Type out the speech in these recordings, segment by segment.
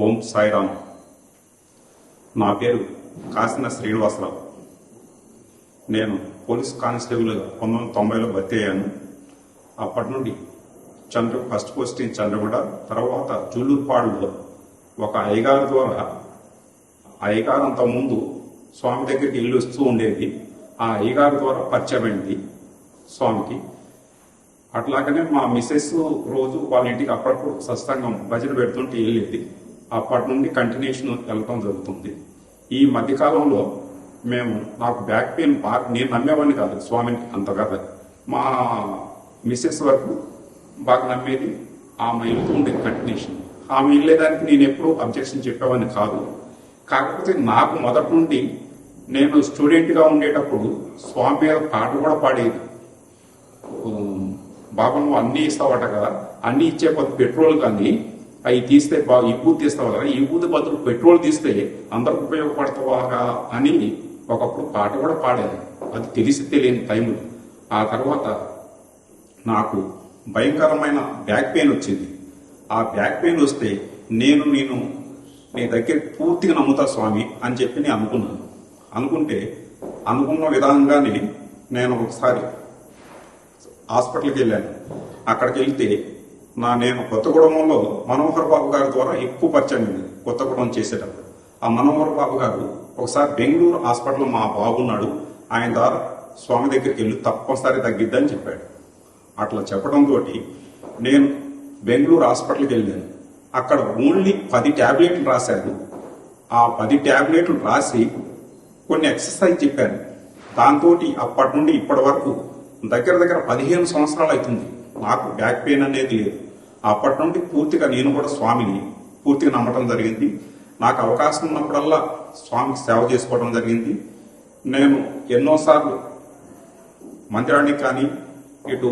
ఓం సాయిరామ్. నా పేరు కాసిన శ్రీనివాసరావు. నేను పోలీస్ కానిస్టేబుల్ పంతొమ్మిది వందల తొంభైలో భర్తీ అయ్యాను. అప్పటి నుండి చంద్ర ఫస్ట్ పోస్టింగ్ చంద్రగూడ తర్వాత జూలూరుపాడులో ఒక అయ్యగారు ద్వారా అయ్యగారు అంత ముందు స్వామి దగ్గరికి ఇల్లు వస్తూ ఉండేది. ఆ అయ్యగారి ద్వారా పరిచయం స్వామికి. అట్లాగనే మా మిస్సెస్ రోజు వాళ్ళ ఇంటికి అప్పుడప్పుడు సత్సంగం భజన పెడుతుంటే వెళ్ళేది. అప్పటి నుండి కంటిన్యూషన్ వెళ్ళటం జరుగుతుంది. ఈ మధ్యకాలంలో మేము నాకు బ్యాక్ పెయిన్ బాగా నేను నమ్మేవాడిని కాదు స్వామిని అంతగా మా మిస్సెస్ వరకు బాగా నమ్మేది ఆమె వెళ్తూ ఉండేది కంటిన్యూషన్ ఆమె వెళ్ళేదానికి నేను ఎప్పుడూ అబ్జెక్షన్ చెప్పేవాడిని కాదు. కాకపోతే నాకు మొదటి నుండి నేను స్టూడెంట్గా ఉండేటప్పుడు స్వామి మీద పాట కూడా పాడేది. బాబా నువ్వు అన్ని ఇస్తావట కదా అన్నీ ఇచ్చే కొద్ది పెట్రోల్ కానీ అవి తీస్తే బాగా ఈ బూత్ తీస్తావు కదా ఈ బూత్ బదులు పెట్రోల్ తీస్తే అందరికి ఉపయోగపడతావా అని ఒకప్పుడు పాట కూడా పాడాను. అది తెలిసి తెలియని టైంలో ఆ తర్వాత నాకు భయంకరమైన బ్యాక్ పెయిన్ వచ్చింది. ఆ బ్యాక్ పెయిన్ వస్తే నేను నేను నీ దగ్గర పూర్తిగా నమ్ముతా స్వామి అని చెప్పి నేను అనుకున్నాను. అనుకుంటే అనుకున్న విధంగానే నేను ఒకసారి హాస్పిటల్కి వెళ్ళాను. అక్కడికి వెళ్తే నా నేను కొత్తగూడెంలో మనోహర్ బాబు గారి ద్వారా ఎక్కువ పరిచయం కొత్తగూడెం చేసేటప్పుడు. ఆ మనోహర్ బాబు గారు ఒకసారి బెంగళూరు హాస్పిటల్ మా బాబు ఉన్నాడు ఆయన ద్వారా స్వామి దగ్గరికి వెళ్ళి తప్పనిసరి తగ్గిద్దని చెప్పాడు. అట్లా చెప్పడంతో నేను బెంగళూరు హాస్పిటల్కి వెళ్ళాను. అక్కడ ఓన్లీ పది ట్యాబ్లెట్లు రాశాను ఆ పది ట్యాబ్లెట్లు రాసి కొన్ని ఎక్సర్సైజ్ చెప్పాను. దాంతో అప్పటి నుండి ఇప్పటి వరకు దగ్గర దగ్గర పదిహేను సంవత్సరాలు అవుతుంది. నాకు బ్యాక్ పెయిన్ అనేది లేదు. అప్పటి నుండి పూర్తిగా నేను కూడా స్వామిని పూర్తిగా నమ్మటం జరిగింది. నాకు అవకాశం ఉన్నప్పుడల్లా స్వామికి సేవ చేసుకోవడం జరిగింది. నేను ఎన్నోసార్లు మందిరానికి కానీ ఇటు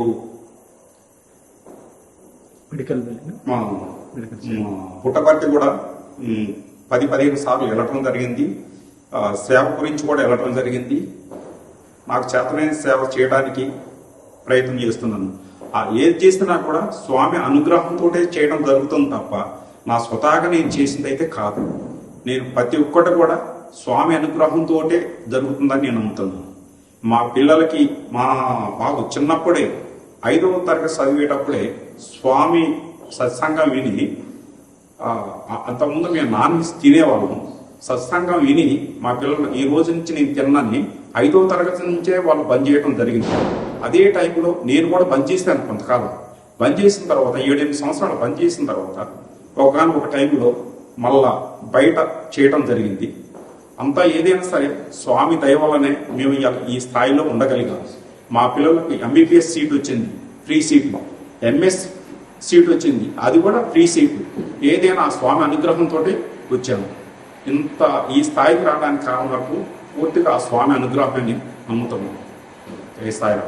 మెడికల్ పుట్టపర్తి కూడా పది పదిహేను సార్లు వెళ్ళటం జరిగింది. సేవ గురించి కూడా వెళ్ళటం జరిగింది. నాకు చేతనైన సేవ చేయడానికి ప్రయత్నం చేస్తున్నాను. ఆ ఏది చేసినా కూడా స్వామి అనుగ్రహంతో చేయడం జరుగుతుంది తప్ప నా స్వతహాగా నేను చేసింది అయితే కాదు. నేను ప్రతి ఒక్కటి కూడా స్వామి అనుగ్రహంతో జరుగుతుందని నేను నమ్ముతున్నాను. మా పిల్లలకి మా బాబు చిన్నప్పుడే ఐదవ తరగతి చదివేటప్పుడే స్వామి సత్సంగం విని అంతకుముందు మేము నాన్ వెజ్ సత్సంగం విని మా పిల్లలు ఈ రోజు నుంచి నేను తిన్నాన్ని ఐదవ తరగతి నుంచే వాళ్ళు బంద్ చేయడం జరిగింది. అదే టైంలో నేను కూడా బంద్ చేసినాను కొంతకాలం. బంద్ చేసిన తర్వాత ఏడెనిమిది సంవత్సరాలు బంద్ చేసిన తర్వాత ఒకగానొక టైంలో మళ్ళా బయట చేయటం జరిగింది. అంతా ఏదైనా సరే స్వామి దయ వల్లనే మేము ఈ స్థాయిలో ఉండగలిగాం. మా పిల్లలకి ఎంబీబీఎస్ సీట్ వచ్చింది ఫ్రీ సీట్లో ఎంఎస్ సీట్ వచ్చింది అది కూడా ఫ్రీ సీట్. ఏదైనా ఆ స్వామి అనుగ్రహంతో వచ్చాము. ఇంత ఈ స్థాయికి రావడానికి కారణం వరకు పూర్తిగా ఆ స్వామి అనుగ్రహాన్ని నమ్ముతున్నాం ఏ స్థాయిలో